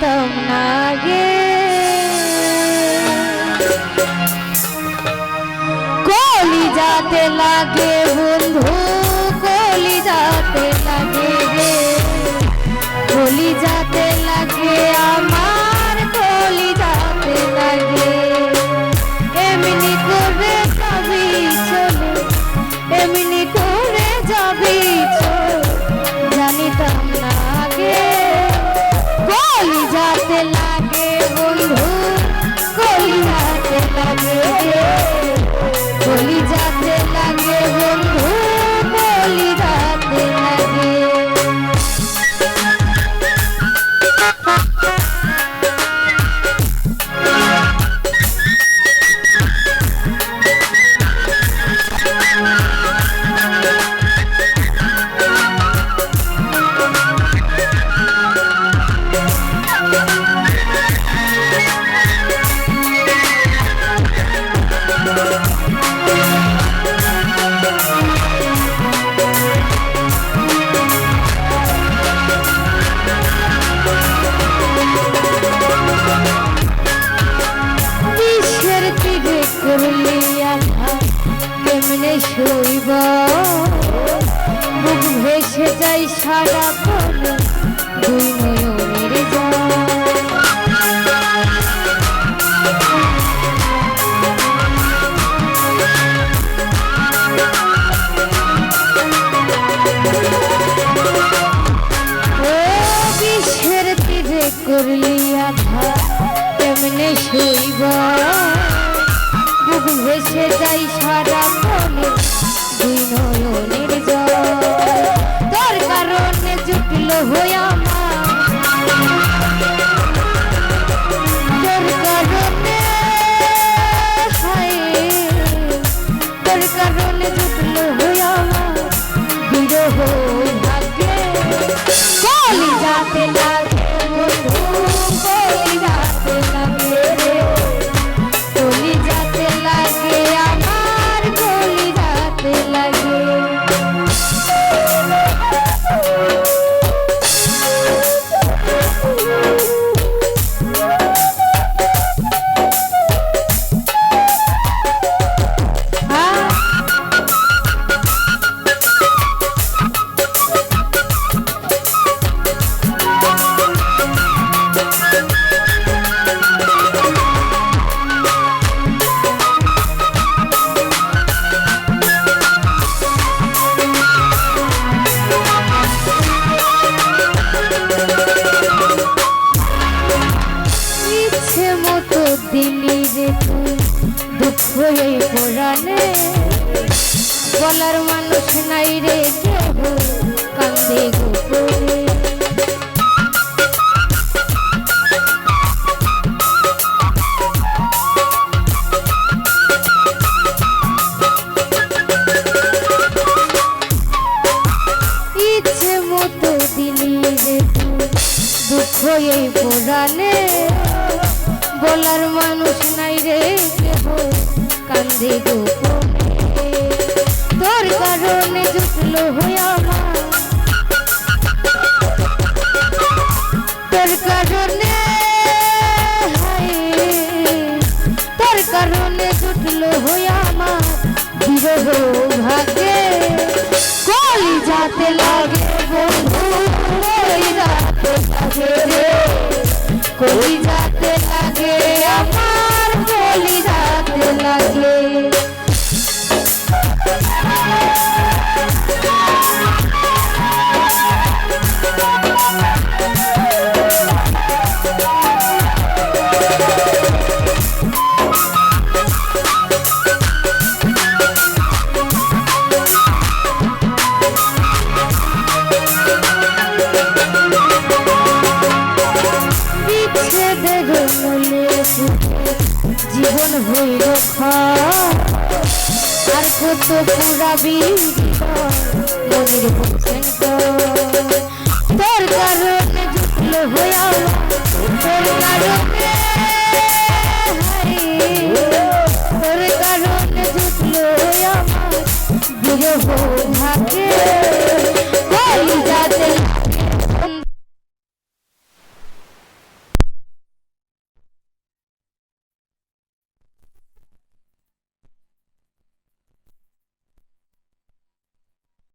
জানতাম না যাতে লাগে যাতে সারা বলে দুই নয়নের করলি আঘাত কেমনে শৈব বুক সারা দুই নয়নের জল জুটলো এই পুরাণে বলার মানুষ নাই রে কেহ, কান্দে মতো দিলি রে দুঃখ এই পুরাণে বলার মানুষ কান্দে গোপনে তোর কারণে জুটলো হয়ে আমার তোর কারণে হায়, তোর কারণে জুটলো হয়ে আমার বিরহ ভাগে কলি যাতে লাগে বন্ধু কলি যাতে লাগে রে কলি যাতে লাগে মূলে জীবন হইল। আর কত পুরাবি মনের